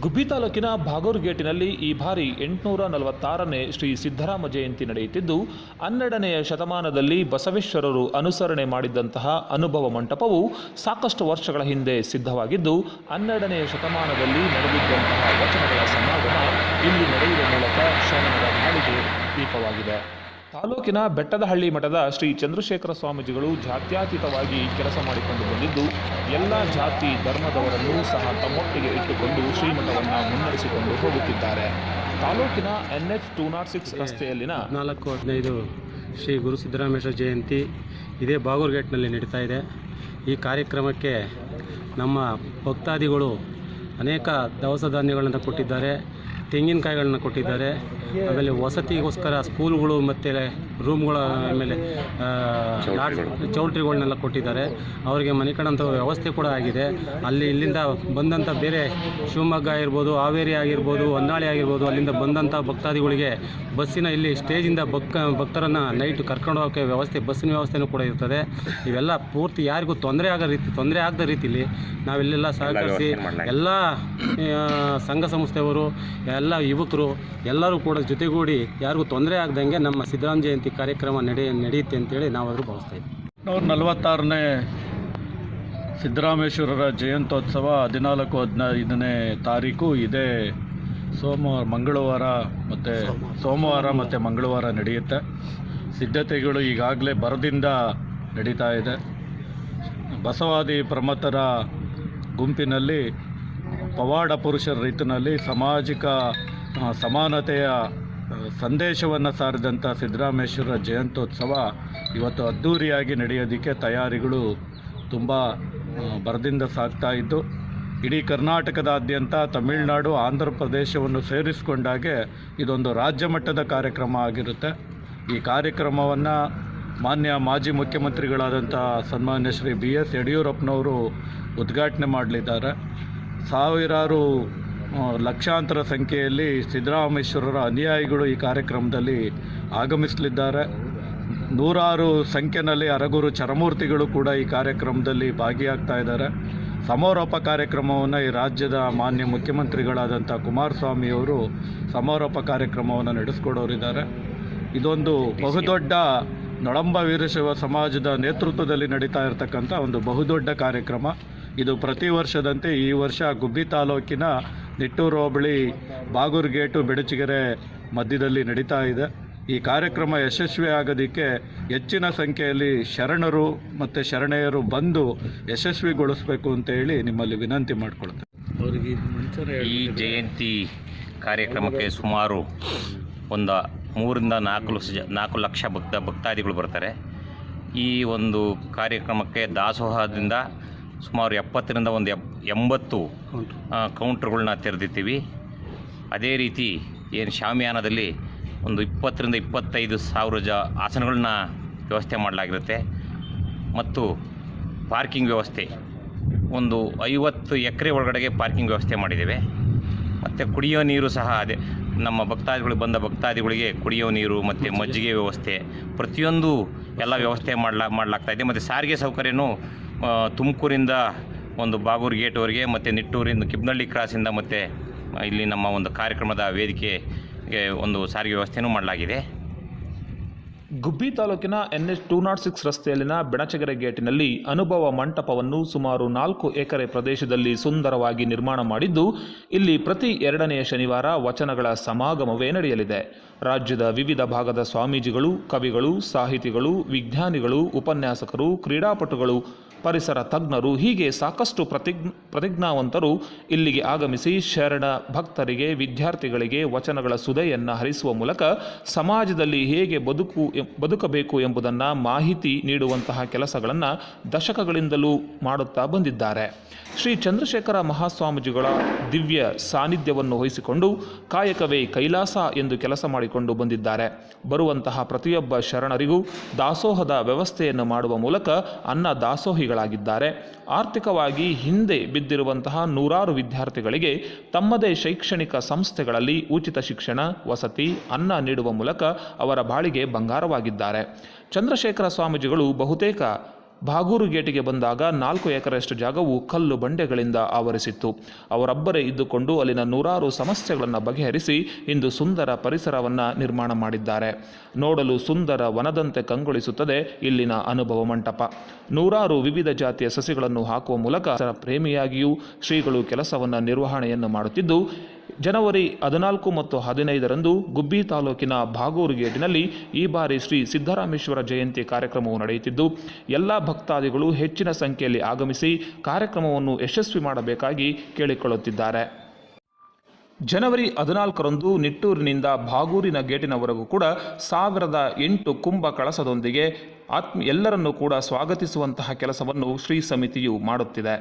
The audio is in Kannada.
ಗುಬ್ಬಿ ತಾಲೂಕಿನ ಭಾಗೂರು ಗೇಟಿನಲ್ಲಿ ಈ ಬಾರಿ ಎಂಟುನೂರ ನಲವತ್ತಾರನೇ ಶ್ರೀ ಸಿದ್ದರಾಮ ಜಯಂತಿ ನಡೆಯುತ್ತಿದ್ದು, ಹನ್ನೆರಡನೆಯ ಶತಮಾನದಲ್ಲಿ ಬಸವೇಶ್ವರರು ಅನುಸರಣೆ ಮಾಡಿದ್ದಂತಹ ಅನುಭವ ಮಂಟಪವು ಸಾಕಷ್ಟು ವರ್ಷಗಳ ಹಿಂದೆ ಸಿದ್ಧವಾಗಿದ್ದು, ಹನ್ನೆರಡನೆಯ ಶತಮಾನದಲ್ಲಿ ನಡೆದಿದ್ದಂತಹ ವಚನಗಳ ಸಮಾಗಮ ಇಲ್ಲಿ ನಡೆಯುವ ಮೂಲಕ ಶರಣರ ನಾಡಿಗೆ ದೀಪವಾಗಿದೆ. ತಾಲೂಕಿನ ಬೆಟ್ಟದಹಳ್ಳಿ ಮಠದ ಶ್ರೀ ಚಂದ್ರಶೇಖರ ಸ್ವಾಮೀಜಿಗಳು ಜಾತ್ಯಾತೀತವಾಗಿ ಕೆಲಸ ಮಾಡಿಕೊಂಡು ಬಂದಿದ್ದು ಎಲ್ಲ ಜಾತಿ ಧರ್ಮದವರನ್ನೂ ಸಹ ತಮ್ಮೊಟ್ಟಿಗೆ ಇಟ್ಟುಕೊಂಡು ಶ್ರೀಮಠವನ್ನು ಮುನ್ನಡೆಸಿಕೊಂಡು ಹೋಗುತ್ತಿದ್ದಾರೆ. ತಾಲೂಕಿನ N H two naught six ರಸ್ತೆಯಲ್ಲಿನ ನಾಲ್ಕು ಹದಿನೈದು ಶ್ರೀ ಗುರು ಸಿದ್ದರಾಮೇಶ್ವರ ಜಯಂತಿ ಇದೇ ಬಾಗೂರ್ಗೇಟ್ನಲ್ಲಿ ನಡೀತಾ ಇದೆ. ಈ ಕಾರ್ಯಕ್ರಮಕ್ಕೆ ನಮ್ಮ ಭಕ್ತಾದಿಗಳು ಅನೇಕ ದವಸ ಧಾನ್ಯಗಳನ್ನು ಕೊಟ್ಟಿದ್ದಾರೆ. ತೆಂಗಿನಕಾಯಿಗಳನ್ನ ಕೊಟ್ಟಿದ್ದಾರೆ. ಆಮೇಲೆ ವಸತಿಗೋಸ್ಕರ ಸ್ಕೂಲ್ಗಳು ಮತ್ತು ರೂಮ್ಗಳ ಆಮೇಲೆ ಲಾಡ್ ಚೌಲ್ಟ್ರಿಗಳನ್ನೆಲ್ಲ ಕೊಟ್ಟಿದ್ದಾರೆ. ಅವರಿಗೆ ಮನೆ ಕಡಂಥ ವ್ಯವಸ್ಥೆ ಕೂಡ ಆಗಿದೆ. ಅಲ್ಲಿ ಇಲ್ಲಿಂದ ಬಂದಂಥ ಬೇರೆ ಶಿವಮೊಗ್ಗ ಆಗಿರ್ಬೋದು ಹಾವೇರಿ ಆಗಿರ್ಬೋದು ಹೊನ್ನಾಳಿ ಆಗಿರ್ಬೋದು ಅಲ್ಲಿಂದ ಬಂದಂಥ ಭಕ್ತಾದಿಗಳಿಗೆ ಬಸ್ಸಿನ ಇಲ್ಲಿ ಸ್ಟೇಜಿಂದ ಭಕ್ತ ಭಕ್ತರನ್ನು ನೈಟ್ ಕರ್ಕೊಂಡು ಹೋಗೋಕ್ಕೆ ವ್ಯವಸ್ಥೆ ಬಸ್ಸಿನ ವ್ಯವಸ್ಥೆನೂ ಕೂಡ ಇರ್ತದೆ. ಇವೆಲ್ಲ ಪೂರ್ತಿ ಯಾರಿಗೂ ತೊಂದರೆ ಆಗೋ ರೀತಿ ತೊಂದರೆ ಆಗದ ರೀತಿಲಿ ನಾವಿಲ್ಲೆಲ್ಲ ಸಹಕರಿಸಿ ಎಲ್ಲ ಸಂಘ ಸಂಸ್ಥೆಯವರು ಎಲ್ಲ ಯುವಕರು ಎಲ್ಲರೂ ಕೂಡ ಜೊತೆಗೂಡಿ ಯಾರಿಗೂ ತೊಂದರೆ ಆಗದಂಗೆ ನಮ್ಮ ಸಿದ್ದರಾಮ ಜಯಂತಿ ಕಾರ್ಯಕ್ರಮ ನಡೆಯ ನಡೆಯುತ್ತೆ ಅಂತೇಳಿ ನಾವಾದರೂ ಭಾವಿಸ್ತಾ ಇದ್ದೀವಿ. ನೂರ ನಲವತ್ತಾರನೇ ಸಿದ್ದರಾಮೇಶ್ವರರ ಜಯಂತ್ಯೋತ್ಸವ ಹದಿನಾಲ್ಕು ಹದಿನೈದನೇ ತಾರೀಕು. ಇದೇ ಸೋಮವಾರ ಮಂಗಳವಾರ ಮತ್ತು ಸೋಮವಾರ. ಮತ್ತು ಮಂಗಳವಾರ ನಡೆಯುತ್ತೆ. ಸಿದ್ಧತೆಗಳು ಈಗಾಗಲೇ ಬರದಿಂದ ನಡೀತಾ ಇದೆ. ಬಸವಾದಿ ಪ್ರಮಥರ ಗುಂಪಿನಲ್ಲಿ ಪವಾಡ ಪುರುಷರ ರೀತಿನಲ್ಲಿ ಸಾಮಾಜಿಕ ಸಮಾನತೆಯ ಸಂದೇಶವನ್ನು ಸಾರಿದಂಥ ಸಿದ್ದರಾಮೇಶ್ವರ ಜಯಂತ್ಯೋತ್ಸವ ಇವತ್ತು ಅದ್ಧೂರಿಯಾಗಿ ನಡೆಯೋದಕ್ಕೆ ತಯಾರಿಗಳು ತುಂಬ ಬರದಿಂದ ಸಾಗ್ತಾ ಇದ್ದು, ಇಡೀ ಕರ್ನಾಟಕದಾದ್ಯಂತ ತಮಿಳುನಾಡು, ಆಂಧ್ರ ಪ್ರದೇಶವನ್ನು ಸೇರಿಸಿಕೊಂಡಾಗೆ ಇದೊಂದು ರಾಜ್ಯ ಮಟ್ಟದ ಕಾರ್ಯಕ್ರಮ ಆಗಿರುತ್ತೆ. ಈ ಕಾರ್ಯಕ್ರಮವನ್ನು ಮಾನ್ಯ ಮಾಜಿ ಮುಖ್ಯಮಂತ್ರಿಗಳಾದಂಥ ಸನ್ಮಾನ್ಯ ಶ್ರೀ ಬಿ ಎಸ್ ಯಡಿಯೂರಪ್ಪನವರು ಉದ್ಘಾಟನೆ ಮಾಡಲಿದ್ದಾರೆ. ಸಾವಿರಾರು ಲಕ್ಷಾಂತರ ಸಂಖ್ಯೆಯಲ್ಲಿ ಸಿದ್ದರಾಮೇಶ್ವರರ ಅನುಯಾಯಿಗಳು ಈ ಕಾರ್ಯಕ್ರಮದಲ್ಲಿ ಆಗಮಿಸಲಿದ್ದಾರೆ. ನೂರಾರು ಸಂಖ್ಯೆಯಲ್ಲಿ ಅರಗುರು ಚರಮೂರ್ತಿಗಳು ಕೂಡ ಈ ಕಾರ್ಯಕ್ರಮದಲ್ಲಿ ಭಾಗಿಯಾಗ್ತಾ ಇದ್ದಾರೆ. ಸಮಾರೋಪ ಕಾರ್ಯಕ್ರಮವನ್ನು ಈ ರಾಜ್ಯದ ಮಾನ್ಯ ಮುಖ್ಯಮಂತ್ರಿಗಳಾದಂಥ ಕುಮಾರಸ್ವಾಮಿಯವರು ಸಮಾರೋಪ ಕಾರ್ಯಕ್ರಮವನ್ನು ನಡೆಸ್ಕೊಡೋರಿದ್ದಾರೆ. ಇದೊಂದು ಬಹುದೊಡ್ಡ ನೊಳಂಬ ವೀರಶೈವ ಸಮಾಜದ ನೇತೃತ್ವದಲ್ಲಿ ನಡೀತಾ ಇರತಕ್ಕಂಥ ಒಂದು ಬಹುದೊಡ್ಡ ಕಾರ್ಯಕ್ರಮ. ಇದು ಪ್ರತಿ ವರ್ಷದಂತೆ ಈ ವರ್ಷ ಗುಬ್ಬಿ ತಾಲೂಕಿನ ನಿಟ್ಟೂರು ಹೋಬಳಿ ಬಾಗೂರು ಗೇಟು ಬೆಡಚಿಗೆರೆ ಮಧ್ಯದಲ್ಲಿ ನಡೀತಾ ಇದೆ. ಈ ಕಾರ್ಯಕ್ರಮ ಯಶಸ್ವಿ ಆಗೋದಕ್ಕೆ ಹೆಚ್ಚಿನ ಸಂಖ್ಯೆಯಲ್ಲಿ ಶರಣರು ಮತ್ತು ಶರಣೆಯರು ಬಂದು ಯಶಸ್ವಿಗೊಳಿಸಬೇಕು ಅಂತ ಹೇಳಿ ನಿಮ್ಮಲ್ಲಿ ವಿನಂತಿ ಮಾಡಿಕೊಳ್ತೇನೆ. ಈ ಜಯಂತಿ ಕಾರ್ಯಕ್ರಮಕ್ಕೆ ಸುಮಾರು ಒಂದು ಮೂರಿಂದ ನಾಲ್ಕು ಲಕ್ಷ ಜ- ನಾಲ್ಕು ಲಕ್ಷ ಭಕ್ತ ಭಕ್ತಾದಿಗಳು ಬರ್ತಾರೆ. ಈ ಒಂದು ಕಾರ್ಯಕ್ರಮಕ್ಕೆ ದಾಸೋಹದಿಂದ ಸುಮಾರು ಎಪ್ಪತ್ತರಿಂದ ಒಂದು ಎಪ್ ಎಂಬತ್ತು ಕೌಂಟ್ರ್ಗಳನ್ನ ತೆರೆದಿತ್ತೀವಿ ಅದೇ ರೀತಿ ಏನು ಶಾಮಿಯಾನದಲ್ಲಿ ಒಂದು ಇಪ್ಪತ್ತರಿಂದ ಇಪ್ಪತ್ತೈದು ಸಾವಿರ ಜ ಆಸನಗಳನ್ನ ವ್ಯವಸ್ಥೆ ಮಾಡಲಾಗಿರುತ್ತೆ. ಮತ್ತು ಪಾರ್ಕಿಂಗ್ ವ್ಯವಸ್ಥೆ. ಒಂದು ಐವತ್ತು ಎಕರೆ ಒಳಗಡೆಗೆ ಪಾರ್ಕಿಂಗ್ ವ್ಯವಸ್ಥೆ ಮಾಡಿದ್ದೇವೆ. ಮತ್ತು ಕುಡಿಯೋ ನೀರು ಸಹ ಅದೇ ನಮ್ಮ ಭಕ್ತಾದಿಗಳು ಬಂದ ಭಕ್ತಾದಿಗಳಿಗೆ ಕುಡಿಯೋ ನೀರು ಮತ್ತು ಮಜ್ಜಿಗೆ ವ್ಯವಸ್ಥೆ. ಪ್ರತಿಯೊಂದು ಎಲ್ಲ ವ್ಯವಸ್ಥೆ ಮಾಡಲಾ ಮಾಡಲಾಗ್ತಾಯಿದೆ ಮತ್ತು ಸಾರಿಗೆ ಸೌಕರ್ಯನೂ ತುಮಕೂರಿಂದ ಒಂದು ಬಾಗೂರು ಗೇಟ್ವರೆಗೆ ಮತ್ತು ನಿಟ್ಟೂರಿಂದ ಕಿಬ್ನಳ್ಳಿ ಕ್ರಾಸಿಂದ ಮತ್ತು ಇಲ್ಲಿ ನಮ್ಮ ಒಂದು ಕಾರ್ಯಕ್ರಮದ ವೇದಿಕೆಗೆ ಒಂದು ಸಾರಿಗೆ ವ್ಯವಸ್ಥೆಯೂ ಮಾಡಲಾಗಿದೆ. ಗುಬ್ಬಿ ತಾಲೂಕಿನ N H two nought six ರಸ್ತೆಯಲ್ಲಿನ ಬೆಣಚಗೆರೆ ಗೇಟಿನಲ್ಲಿ ಅನುಭವ ಮಂಟಪವನ್ನು ಸುಮಾರು ನಾಲ್ಕು ಎಕರೆ ಪ್ರದೇಶದಲ್ಲಿ ಸುಂದರವಾಗಿ ನಿರ್ಮಾಣ ಮಾಡಿದ್ದು, ಇಲ್ಲಿ ಪ್ರತಿ ಎರಡನೆಯ ಶನಿವಾರ ವಚನಗಳ ಸಮಾಗಮವೇ ನಡೆಯಲಿದೆ. ರಾಜ್ಯದ ವಿವಿಧ ಭಾಗದ ಸ್ವಾಮೀಜಿಗಳು, ಕವಿಗಳು, ಸಾಹಿತಿಗಳು, ವಿಜ್ಞಾನಿಗಳು, ಉಪನ್ಯಾಸಕರು, ಕ್ರೀಡಾಪಟುಗಳು, ಪರಿಸರ ತಜ್ಞರು, ಹೀಗೆ ಸಾಕಷ್ಟು ಪ್ರತಿಜ್ಞ ಪ್ರತಿಜ್ಞಾವಂತರು ಇಲ್ಲಿಗೆ ಆಗಮಿಸಿ ಶರಣ ಭಕ್ತರಿಗೆ, ವಿದ್ಯಾರ್ಥಿಗಳಿಗೆ ವಚನಗಳ ಸುದೆಯನ್ನು ಹರಿಸುವ ಮೂಲಕ ಸಮಾಜದಲ್ಲಿ ಹೇಗೆ ಬದುಕು ಬದುಕಬೇಕು ಎಂಬುದನ್ನು ಮಾಹಿತಿ ನೀಡುವಂತಹ ಕೆಲಸಗಳನ್ನು ದಶಕಗಳಿಂದಲೂ ಮಾಡುತ್ತಾ ಬಂದಿದ್ದಾರೆ. ಶ್ರೀ ಚಂದ್ರಶೇಖರ ಮಹಾಸ್ವಾಮೀಜಿಗಳ ದಿವ್ಯ ಸಾನ್ನಿಧ್ಯವನ್ನು ವಹಿಸಿಕೊಂಡು ಕಾಯಕವೇ ಕೈಲಾಸ ಎಂದು ಕೆಲಸ ಮಾಡಿಕೊಂಡು ಬಂದಿದ್ದಾರೆ. ಬರುವಂತಹ ಪ್ರತಿಯೊಬ್ಬ ಶರಣರಿಗೂ ದಾಸೋಹದ ವ್ಯವಸ್ಥೆಯನ್ನು ಮಾಡುವ ಮೂಲಕ ಅನ್ನ ದಾಸೋಹಿಗಳಾಗಿದ್ದಾರೆ. ಆರ್ಥಿಕವಾಗಿ ಹಿಂದೆ ಬಿದ್ದಿರುವಂತಹ ನೂರಾರು ವಿದ್ಯಾರ್ಥಿಗಳಿಗೆ ತಮ್ಮದೇ ಶೈಕ್ಷಣಿಕ ಸಂಸ್ಥೆಗಳಲ್ಲಿ ಉಚಿತ ಶಿಕ್ಷಣ, ವಸತಿ, ಅನ್ನ ನೀಡುವ ಮೂಲಕ ಅವರ ಬಾಳಿಗೆ ಬಂಗಾರವಾಗಿದ್ದಾರೆ ಚಂದ್ರಶೇಖರ ಸ್ವಾಮೀಜಿಗಳು ಬಹುತೇಕ ಭಾಗೂರು ಗೇಟಿಗೆ ಬಂದಾಗ ನಾಲ್ಕು ಎಕರೆಯಷ್ಟು ಜಾಗವು ಕಲ್ಲು ಬಂಡೆಗಳಿಂದ ಆವರಿಸಿತ್ತು. ಅವರೊಬ್ಬರೇ ಇದ್ದುಕೊಂಡು ಅಲ್ಲಿನ ನೂರಾರು ಸಮಸ್ಯೆಗಳನ್ನು ಬಗೆಹರಿಸಿ ಇಂದು ಸುಂದರ ಪರಿಸರವನ್ನು ನಿರ್ಮಾಣ ಮಾಡಿದ್ದಾರೆ. ನೋಡಲು ಸುಂದರ ವನದಂತೆ ಕಂಗೊಳಿಸುತ್ತದೆ ಇಲ್ಲಿನ ಅನುಭವ ಮಂಟಪ. ನೂರಾರು ವಿವಿಧ ಜಾತಿಯ ಸಸಿಗಳನ್ನು ಹಾಕುವ ಮೂಲಕ ಪ್ರೇಮಿಯಾಗಿಯೂ ಶ್ರೀಗಳು ಕೆಲಸವನ್ನು ನಿರ್ವಹಣೆಯನ್ನು ಮಾಡುತ್ತಿದ್ದು ಜನವರಿ ಹದಿನಾಲ್ಕು ಮತ್ತು ಹದಿನೈದರಂದು ಗುಬ್ಬಿ ತಾಲೂಕಿನ ಭಾಗೂರು ಗೇಟಿನಲ್ಲಿ ಈ ಬಾರಿ ಶ್ರೀ ಸಿದ್ದರಾಮೇಶ್ವರ ಜಯಂತಿ ಕಾರ್ಯಕ್ರಮವು ನಡೆಯುತ್ತಿದ್ದು, ಎಲ್ಲ ಭಕ್ತಾದಿಗಳು ಹೆಚ್ಚಿನ ಸಂಖ್ಯೆಯಲ್ಲಿ ಆಗಮಿಸಿ ಕಾರ್ಯಕ್ರಮವನ್ನು ಯಶಸ್ವಿ ಮಾಡಬೇಕಾಗಿ ಕೇಳಿಕೊಳ್ಳುತ್ತಿದ್ದಾರೆ. ಜನವರಿ ಹದಿನಾಲ್ಕರಂದು ನಿಟ್ಟೂರಿನಿಂದ ಭಾಗೂರಿನ ಗೇಟಿನವರೆಗೂ ಕೂಡ ಸಾವಿರದ ಎಂಟು ಕುಂಭ ಕಳಸದೊಂದಿಗೆ ಆತ್ಮ ಎಲ್ಲರನ್ನೂ ಕೂಡ ಸ್ವಾಗತಿಸುವಂತಹ ಕೆಲಸವನ್ನು ಶ್ರೀ ಸಮಿತಿಯು ಮಾಡುತ್ತಿದೆ.